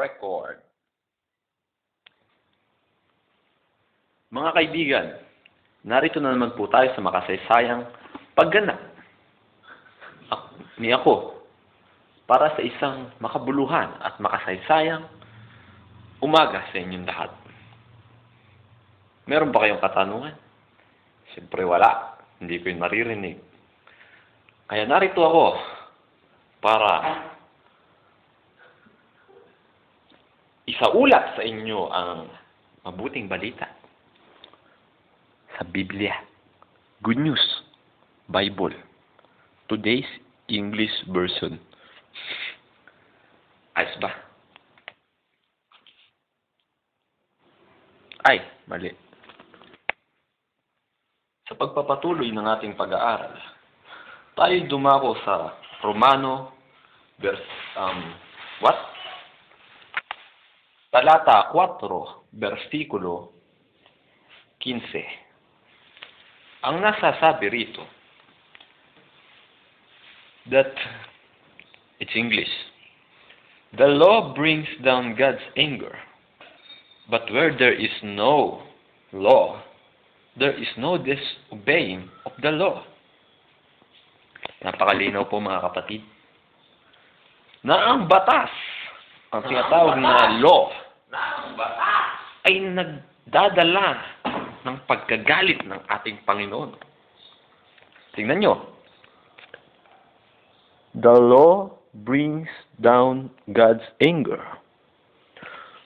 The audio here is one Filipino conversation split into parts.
record. Mga kaibigan, narito na naman po tayo sa makasaysayang pagganap ni ako para sa isang makabuluhan at makasaysayang umaga sa inyong lahat. Meron ba kayong katanungan? Siyempre wala. Hindi ko yun maririnig. Kaya narito ako para isaulat sa inyo ang mabuting balita sa Biblia. Good news. Bible. Today's English version. Ayos ba? Ay, mali. Sa pagpapatuloy ng ating pag-aaral, tayo dumako sa Romano vers um what? Talata 4, versikulo 15. Ang nasasabi rito that it's English. The law brings down God's anger. But where there is no law, there is no disobeying of the law. Napakalinaw po mga kapatid. Na ang batas, ang tinatawag na law, ay nagdadala ng pagkagalit ng ating Panginoon. Tingnan nyo. The law brings down God's anger.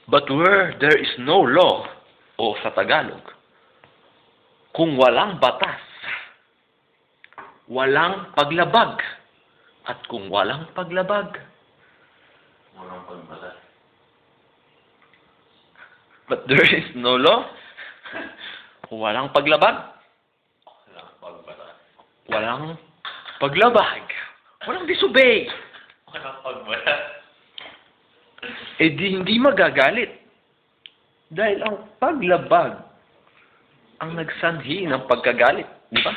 But where there is no law, o sa Tagalog, kung walang batas, walang paglabag. At kung walang paglabag, Walang pagbalas. But there is no law, walang paglabag, Walang pagbalas. walang paglabag. Walang disobey. Walang pagbalas. Eh di hindi magagalit. Dahil ang paglabag ang nagsanhi ng pagkagalit. Di ba?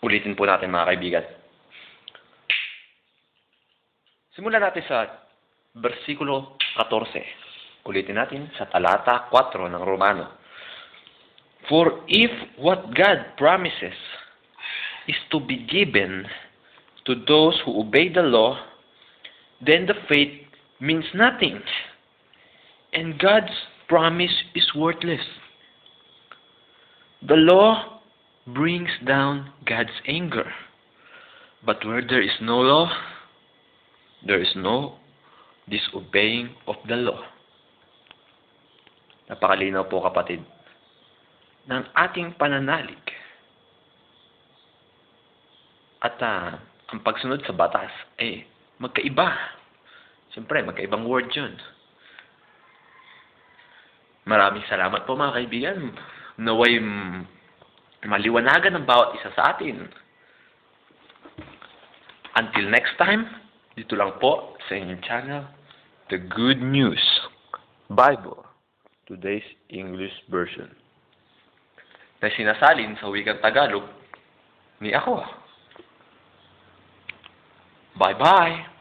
Ulitin po natin mga kaibigan. Simulan natin sa versikulo 14. Ulitin natin sa talata 4 ng Romano. For if what God promises is to be given to those who obey the law, then the faith means nothing. And God's promise is worthless. The law brings down God's anger. But where there is no law, there is no disobeying of the law. Napakalinaw po kapatid ng ating pananalig at ah, ang pagsunod sa batas eh magkaiba. Siyempre, magkaibang word yun. Maraming salamat po mga kaibigan. Naway maliwanagan ng bawat isa sa atin. Until next time, dito lang po sa inyong channel, The Good News Bible, today's English version, na sinasalin sa wikang Tagalog ni ako. Bye-bye!